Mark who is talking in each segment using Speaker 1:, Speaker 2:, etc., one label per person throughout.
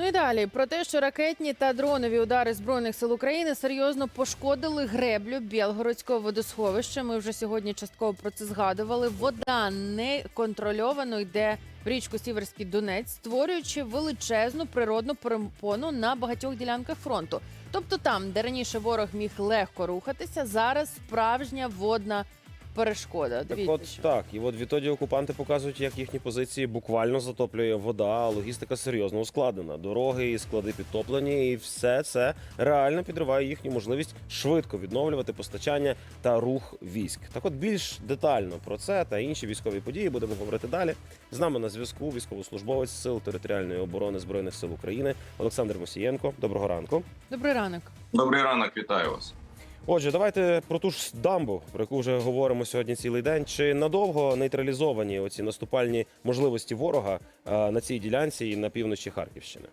Speaker 1: Ну і далі про те, що ракетні та дронові удари збройних сил України серйозно пошкодили греблю Білгородського водосховища. Ми вже сьогодні частково про це згадували. Вода неконтрольовано йде в річку Сіверський Донець, створюючи величезну природну перепону на багатьох ділянках фронту. Тобто, там, де раніше ворог міг легко рухатися, зараз справжня водна перешкода.
Speaker 2: Так
Speaker 1: Дивіться,
Speaker 2: от
Speaker 1: що.
Speaker 2: так, і от відтоді окупанти показують, як їхні позиції буквально затоплює вода, а логістика серйозно ускладнена. Дороги і склади підтоплені, і все це реально підриває їхню можливість швидко відновлювати постачання та рух військ. Так, от більш детально про це та інші військові події будемо говорити далі. З нами на зв'язку військовослужбовець сил територіальної оборони збройних сил України Олександр Мосієнко. Доброго ранку.
Speaker 1: Добрий ранок.
Speaker 3: Добрий ранок, вітаю вас.
Speaker 2: Отже, давайте про ту ж дамбу, про яку вже говоримо сьогодні цілий день. Чи надовго нейтралізовані оці наступальні можливості ворога е, на цій ділянці і на півночі Харківщини?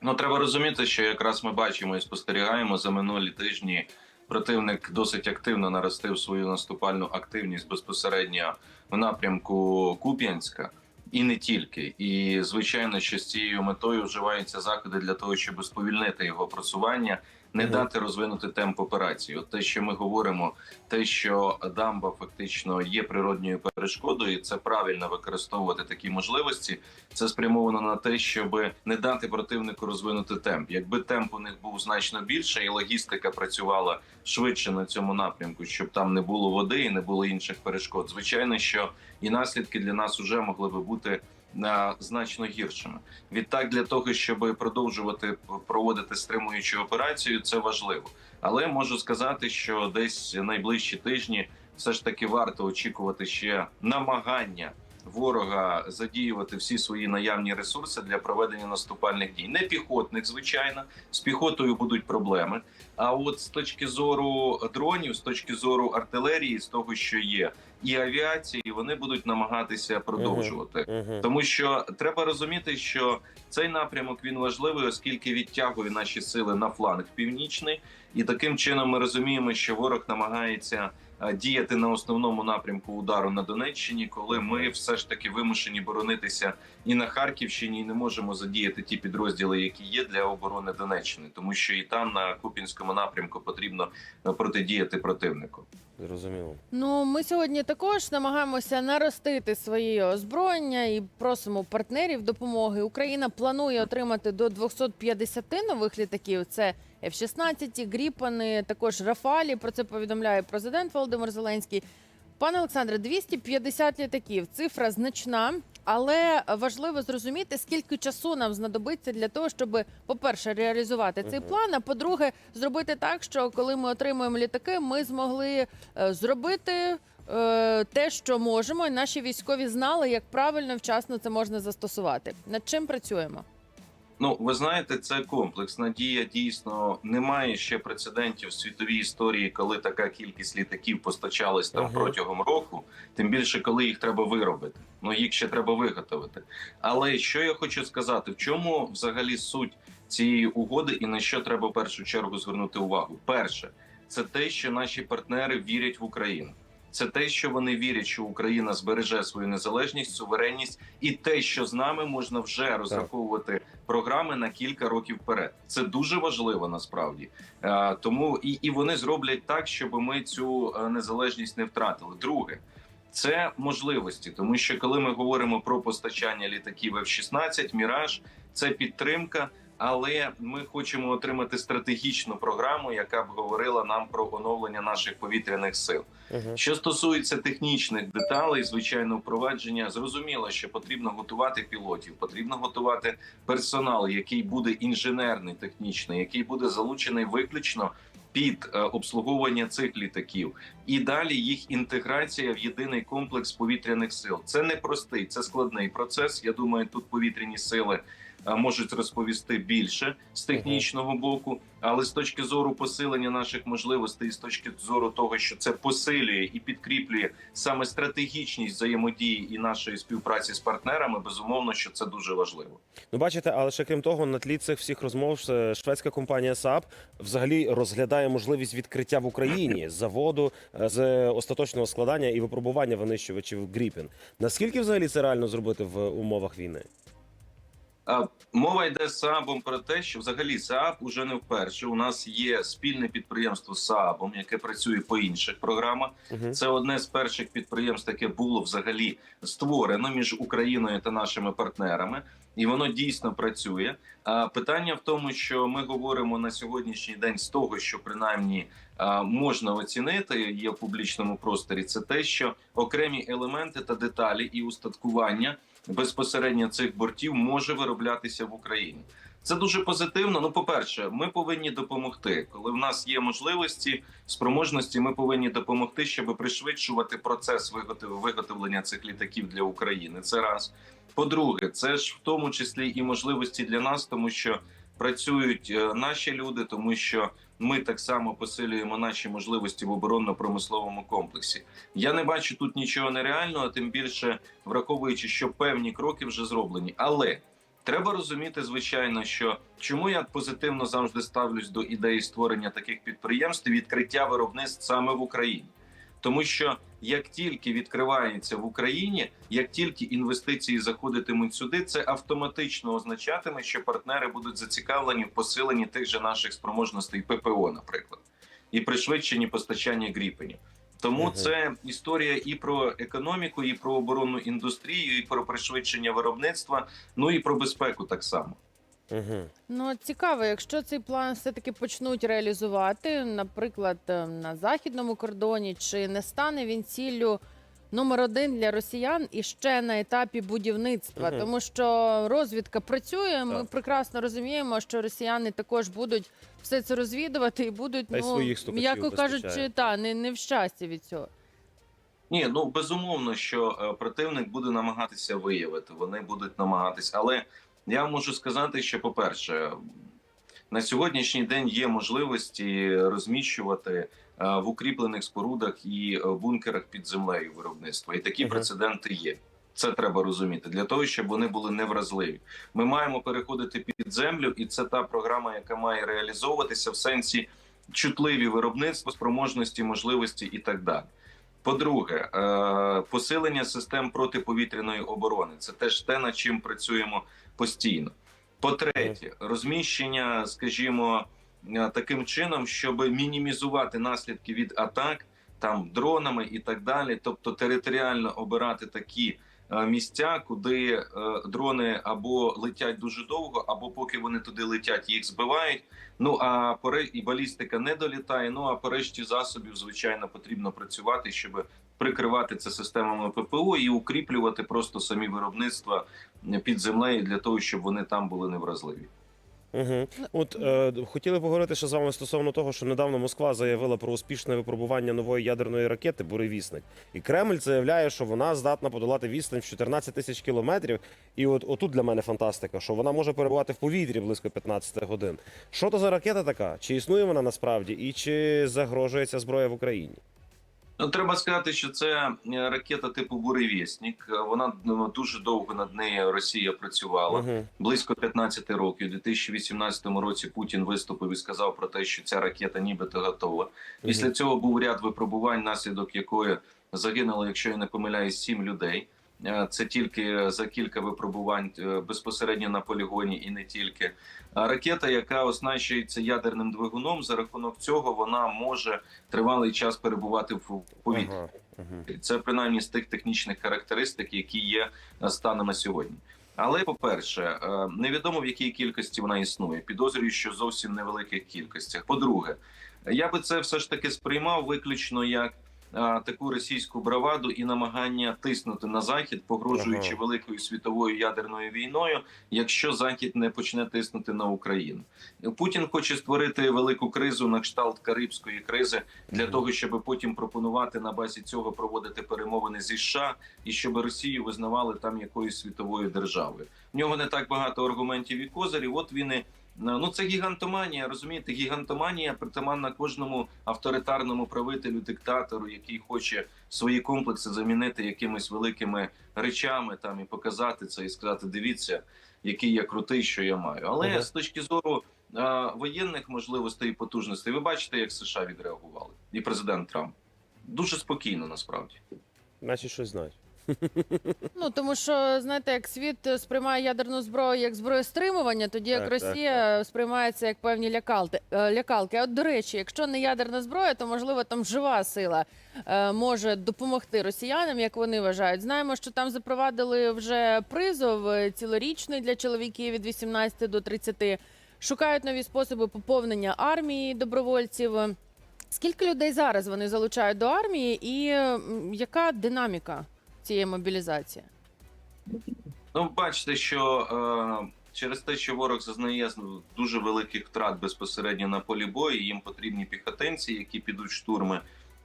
Speaker 3: Ну треба розуміти, що якраз ми бачимо і спостерігаємо за минулі тижні. Противник досить активно наростив свою наступальну активність безпосередньо в напрямку Куп'янська. І не тільки, і звичайно, що з цією метою вживаються заходи для того, щоб сповільнити його просування, не дати розвинути темп операції. От те, що ми говоримо, те, що дамба фактично є природньою перешкодою, і це правильно використовувати такі можливості. Це спрямовано на те, щоб не дати противнику розвинути темп. Якби темп у них був значно більше, і логістика працювала швидше на цьому напрямку, щоб там не було води і не було інших перешкод. Звичайно, що і наслідки для нас вже могли би бути. Е, Значно гіршими. Відтак, для того, щоб продовжувати проводити стримуючу операцію, це важливо. Але можу сказати, що десь найближчі тижні все ж таки варто очікувати ще намагання ворога задіювати всі свої наявні ресурси для проведення наступальних дій. Не піхотних, звичайно, з піхотою будуть проблеми. А от з точки зору дронів, з точки зору артилерії, з того, що є, і авіації, вони будуть намагатися продовжувати.
Speaker 2: Угу.
Speaker 3: Тому що треба розуміти, що цей напрямок він важливий, оскільки відтягує наші сили на фланг північний, і таким чином ми розуміємо, що ворог намагається діяти на основному напрямку удару на Донеччині, коли ми все ж таки вимушені боронитися і на Харківщині, і не можемо задіяти ті підрозділи, які є для оборони Донеччини, тому що і там на Купінському напрямку потрібно е, протидіяти противнику.
Speaker 2: Зрозуміло.
Speaker 1: Ну, ми сьогодні також намагаємося наростити свої озброєння і просимо партнерів допомоги. Україна планує отримати до 250 нових літаків. Це F-16, Гріпани, також Рафалі. Про це повідомляє президент Володимир Зеленський. Пане Олександре, 250 літаків. Цифра значна, але важливо зрозуміти, скільки часу нам знадобиться для того, щоб, по-перше, реалізувати цей план. А по-друге, зробити так, що коли ми отримуємо літаки, ми змогли е, зробити е, те, що можемо, і наші військові знали, як правильно вчасно це можна застосувати. Над чим працюємо?
Speaker 3: Ну, ви знаєте, це комплексна дія. Дійсно, немає ще прецедентів в світовій історії, коли така кількість літаків постачалась там
Speaker 2: Ага.
Speaker 3: протягом року. Тим більше, коли їх треба виробити. Ну їх ще треба виготовити. Але що я хочу сказати, в чому взагалі суть цієї угоди і на що треба в першу чергу звернути увагу? Перше, це те, що наші партнери вірять в Україну. Це те, що вони вірять, що Україна збереже свою незалежність, суверенність, і те, що з нами можна вже розраховувати програми на кілька років вперед. Це дуже важливо насправді. Е, тому і, і вони зроблять так, щоб ми цю е, незалежність не втратили. Друге. Це можливості, тому що коли ми говоримо про постачання літаків F-16, Міраж, це підтримка. Але ми хочемо отримати стратегічну програму, яка б говорила нам про оновлення наших повітряних сил.
Speaker 2: Угу.
Speaker 3: Що стосується технічних деталей, звичайно, впровадження зрозуміло, що потрібно готувати пілотів, потрібно готувати персонал, який буде інженерний, технічний, який буде залучений виключно під е, обслуговування цих літаків, і далі їх інтеграція в єдиний комплекс повітряних сил. Це не простий, це складний процес. Я думаю, тут повітряні сили можуть розповісти більше з технічного боку. Але з точки зору посилення наших можливостей, з точки зору того, що це посилює і підкріплює саме стратегічність взаємодії і нашої співпраці з партнерами, безумовно, що це дуже важливо.
Speaker 2: Ну, бачите, але ще крім того, на тлі цих всіх розмов е, шведська компанія САП взагалі розглядає можливість відкриття в Україні заводу е, з остаточного складання і випробування винищувачів Гріпін. Наскільки взагалі це реально зробити в умовах війни?
Speaker 3: Мова йде з СААБом про те, що взагалі СААБ уже не вперше. У нас є спільне підприємство з СААБом, яке працює по інших програмах.
Speaker 2: Мгм.
Speaker 3: Це одне з перших підприємств, яке було взагалі створено між Україною та нашими партнерами, і воно дійсно працює. А питання в тому, що ми говоримо на сьогоднішній день з того, що принаймні можна оцінити є в публічному просторі, це те, що окремі елементи та деталі і устаткування безпосередньо цих бортів може вироблятися в Україні. Це дуже позитивно. Ну, по-перше, ми повинні допомогти. Коли в нас є можливості, спроможності, ми повинні допомогти, щоб пришвидшувати процес виготов- виготовлення цих літаків для України. Це раз. По-друге, це ж в тому числі і можливості для нас, тому що працюють е, наші люди, тому що ми так само посилюємо наші можливості в оборонно-промисловому комплексі. Я не бачу тут нічого нереального, тим більше враховуючи, що певні кроки вже зроблені. Але треба розуміти, звичайно, що чому я позитивно завжди ставлюсь до ідеї створення таких підприємств і відкриття виробництв саме в Україні. Тому що як тільки відкривається в Україні, як тільки інвестиції заходитимуть сюди, це автоматично означатиме, що партнери будуть зацікавлені в посиленні тих же наших спроможностей ППО, наприклад, і пришвидшенні постачання гріпенів. Тому
Speaker 2: Мгм.
Speaker 3: це історія і про економіку, і про оборонну індустрію, і про пришвидшення виробництва, ну і про безпеку так само.
Speaker 2: Мгм.
Speaker 1: Ну цікаво, якщо цей план все-таки почнуть реалізувати, наприклад, е, на західному кордоні, чи не стане він ціллю номер один для росіян і ще на етапі будівництва,
Speaker 2: Мгм.
Speaker 1: тому що розвідка працює. Ми
Speaker 2: Так.
Speaker 1: прекрасно розуміємо, що росіяни також будуть все це розвідувати і будуть,
Speaker 2: Та й
Speaker 1: ну
Speaker 2: своїх
Speaker 1: м'яко кажучи, та не, не в щасті від цього.
Speaker 3: Ні, ну безумовно, що е, противник буде намагатися виявити. Вони будуть намагатися, але я можу сказати, що по-перше, на сьогоднішній день є можливості розміщувати е, в укріплених спорудах і е, бункерах під землею виробництва, і такі прецеденти є. Це треба розуміти для того, щоб вони були невразливі. Ми маємо переходити під землю, і це та програма, яка має реалізовуватися в сенсі чутливі виробництва, спроможності, можливості і так далі. По-друге, е, посилення систем протиповітряної оборони це теж те, над чим працюємо постійно. По-третє, розміщення, скажімо, е, таким чином, щоб мінімізувати наслідки від атак там дронами і так далі, тобто територіально обирати такі місця, куди е, дрони або летять дуже довго, або поки вони туди летять, їх збивають. Ну а поре і балістика не долітає. Ну а порешті засобів, звичайно, потрібно працювати, щоб прикривати це системами ППО і укріплювати просто самі виробництва під землею для того, щоб вони там були невразливі.
Speaker 2: Угу. От е, хотіли поговорити ще з вами стосовно того, що недавно Москва заявила про успішне випробування нової ядерної ракети Буревісник. І Кремль заявляє, що вона здатна подолати відстань в 14 тисяч кілометрів. І от отут для мене фантастика, що вона може перебувати в повітрі близько 15 годин. Що то за ракета така? Чи існує вона насправді, і чи загрожує ця зброя в Україні?
Speaker 3: Ну, треба сказати, що це е, ракета типу Буревісник. Е, Вона ну, дуже довго над нею Росія працювала.
Speaker 2: Угу.
Speaker 3: близько 15 років. У 2018 році Путін виступив і сказав про те, що ця ракета нібито готова. Після цього був ряд випробувань, наслідок якої загинуло, якщо я не помиляюсь, сім людей. Е, Це тільки за кілька випробувань е, безпосередньо на полігоні, і не тільки А ракета, яка оснащується ядерним двигуном. За рахунок цього вона може тривалий час перебувати в повітрі.
Speaker 2: Ага.
Speaker 3: Це принаймні з тих технічних характеристик, які є е, станом на сьогодні. Але по-перше, е, невідомо в якій кількості вона існує. Підозрюю, що зовсім невеликих кількостях. По-друге, я би це все ж таки сприймав виключно як таку російську браваду і намагання тиснути на захід, погрожуючи
Speaker 2: Ага.
Speaker 3: великою світовою ядерною війною, якщо захід не почне тиснути на Україну. Путін хоче створити велику кризу на кшталт Карибської кризи для
Speaker 2: Мгм.
Speaker 3: того, щоб потім пропонувати на базі цього проводити перемовини зі США і щоб Росію визнавали там якоюсь світовою державою. В нього не так багато аргументів і козирів. От він і ну це гігантоманія. Розумієте, гігантоманія притаманна кожному авторитарному правителю, диктатору, який хоче свої комплекси замінити якимись великими речами там і показати це, і сказати: дивіться, який я крутий, що я маю. Але
Speaker 2: Ага.
Speaker 3: з точки зору е, воєнних можливостей і потужностей, ви бачите, як США відреагували, і президент Трамп дуже спокійно насправді.
Speaker 2: Значить, щось знають.
Speaker 1: Ну тому що знаєте, як світ сприймає ядерну зброю як зброю стримування, тоді як
Speaker 2: Так, так,
Speaker 1: Росія сприймається як певні лякалти, е, лякалки. А От до речі, якщо не ядерна зброя, то можливо там жива сила е, може допомогти росіянам, як вони вважають. Знаємо, що там запровадили вже призов е, цілорічний для чоловіків від 18 до 30. Шукають нові способи поповнення армії добровольців. Скільки людей зараз вони залучають до армії, і м, яка динаміка цієї мобілізації?
Speaker 3: Ну, бачите, що е, через те, що ворог зазнає дуже великих втрат безпосередньо на полі бою, їм потрібні піхотинці, які підуть штурми.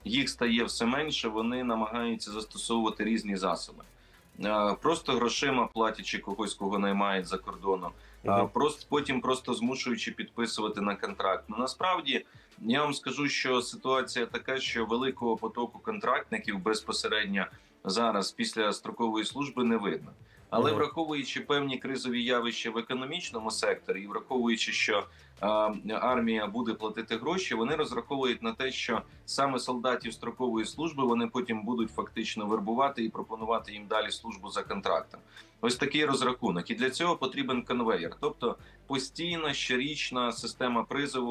Speaker 3: Їх стає все менше. Вони намагаються застосовувати різні засоби. Е, просто грошима платячи когось, кого наймають за кордоном, а просто потім просто змушуючи підписувати на контракт. Ну насправді я вам скажу, що ситуація така, що великого потоку контрактників безпосередньо зараз після строкової служби не видно. Але враховуючи певні кризові явища в економічному секторі, і враховуючи, що е, армія буде платити гроші, вони розраховують на те, що саме солдатів строкової служби вони потім будуть фактично вербувати і пропонувати їм далі службу за контрактом. Ось такий розрахунок, і для цього потрібен конвейер, тобто постійна щорічна система призову.